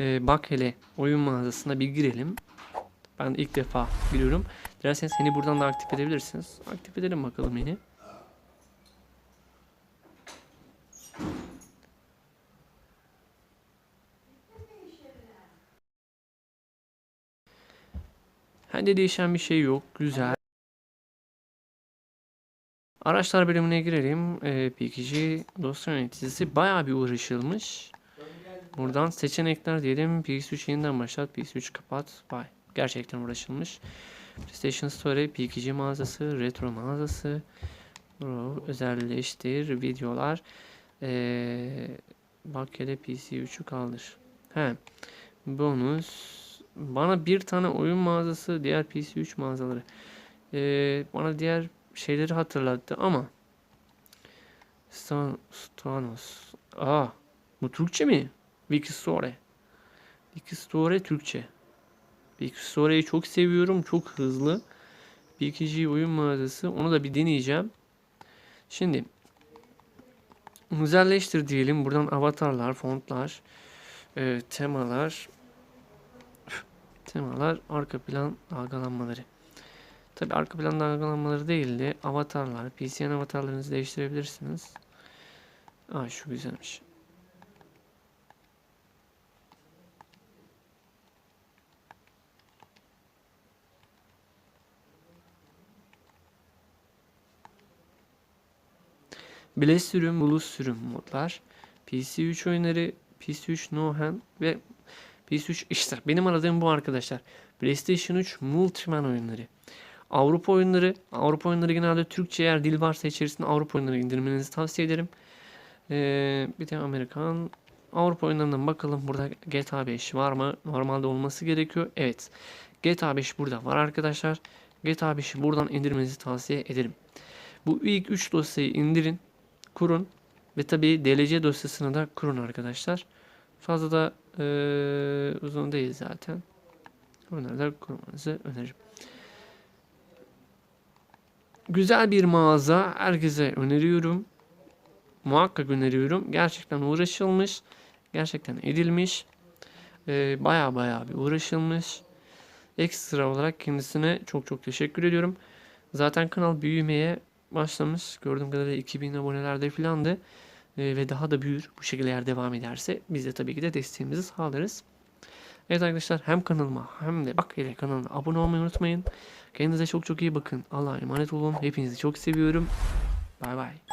Ee, bak hele oyun mağazasına bir girelim. Ben ilk defa giriyorum. Dilerseniz seni buradan da aktif edebilirsiniz. Aktif edelim bakalım yeni. Hadi değişen bir şey yok. Güzel. Araçlar bölümüne girelim. Ee, PKG dosya yöneticisi bayağı bir uğraşılmış. Buradan seçenekler diyelim. PS3 yeniden başlat. PS3 kapat. Vay. Gerçekten uğraşılmış. PlayStation Store, PKG mağazası, retro mağazası. Bro, özelleştir, videolar. Ee, bak hele PC3'ü kaldır. He. Bonus. Bana bir tane oyun mağazası, diğer PC3 mağazaları. Ee, bana diğer şeyleri hatırlattı ama Stan Stanos. Aa, bu Türkçe mi? Wikistore. Wikistore Türkçe. Wikistore'yi çok seviyorum. Çok hızlı. PKG oyun mağazası. Onu da bir deneyeceğim. Şimdi özelleştir diyelim. Buradan avatarlar, fontlar, e, temalar, temalar, arka plan dalgalanmaları. Tabi arka plan dalgalanmaları değil de avatarlar, PCN avatarlarınızı değiştirebilirsiniz. Aa şu güzelmiş. Bile sürüm, Blue sürüm modlar. PC3 oyunları, PC3 No Hand ve PS3 işte benim aradığım bu arkadaşlar. PlayStation 3 Multiman oyunları. Avrupa oyunları, Avrupa oyunları genelde Türkçe eğer dil varsa içerisinde Avrupa oyunları indirmenizi tavsiye ederim. Ee, bir de Amerikan Avrupa oyunlarından bakalım burada GTA 5 var mı? Normalde olması gerekiyor. Evet. GTA 5 burada var arkadaşlar. GTA 5'i buradan indirmenizi tavsiye ederim. Bu ilk 3 dosyayı indirin, kurun ve tabii DLC dosyasını da kurun arkadaşlar. Fazla da eee, uzun değil zaten. Onları da kurmanızı öneririm. Güzel bir mağaza. Herkese öneriyorum. Muhakkak öneriyorum. Gerçekten uğraşılmış. Gerçekten edilmiş. Eee baya baya bir uğraşılmış. Ekstra olarak kendisine çok çok teşekkür ediyorum. Zaten kanal büyümeye başlamış. Gördüğüm kadarıyla 2000 abonelerde filandı. Ee, ve daha da büyür bu şekilde eğer devam ederse biz de tabii ki de desteğimizi sağlarız. Evet arkadaşlar hem kanalıma hem de bak hele kanalına abone olmayı unutmayın. Kendinize çok çok iyi bakın. Allah'a emanet olun. Hepinizi çok seviyorum. Bay bay.